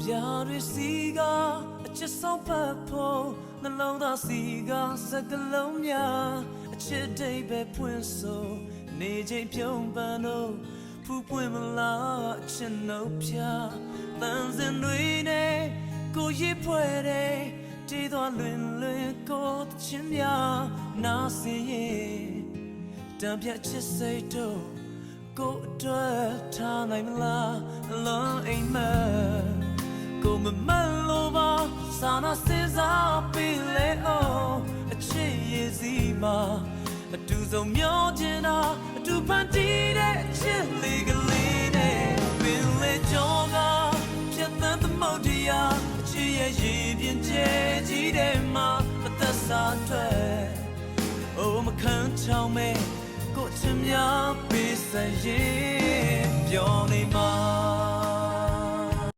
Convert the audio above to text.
ပြားတွေစီကအချစ်ဆောင်ဖတ်ဖို့နှလုံးသားစီကစကလုံးများအချစ်တိတ်ပဲဖွင့်ဆိုနေချိန်ပြုံးပန်းတော့ဖူးပွင့်မလားအချစ်နှုတ်ပြတန်စင်တွေနဲ့ကိုရစ်ဖွဲ့တဲ့တီးသွားလွင်လွင်ကိုတချင်းများနားစင်ရဲ့တံပြတ်ချစ်စိတ်တို့ကိုအတွက်ထားနိုင်မလားအလုံးအိမ်မ က်ကိုမမတ်လို့ပါစာနာစဉ်းစားပြီးလေအောင်အချစ်ရည်စီမှာအတူဆုံးမျောချင်တာအတူဖန်တီးတဲ့အချစ်လေးကလေးနဲ့ပင်လေကြောကပြတ်သန်းသမုတ်တရားအချစ်ရဲ့ရည်ပြင်းကျဲကြီးတဲ့မှာအသက်စာထွက်အိုမခံချောင်းမဲကိုချင်များပေးစရင်ပြောနေမှာ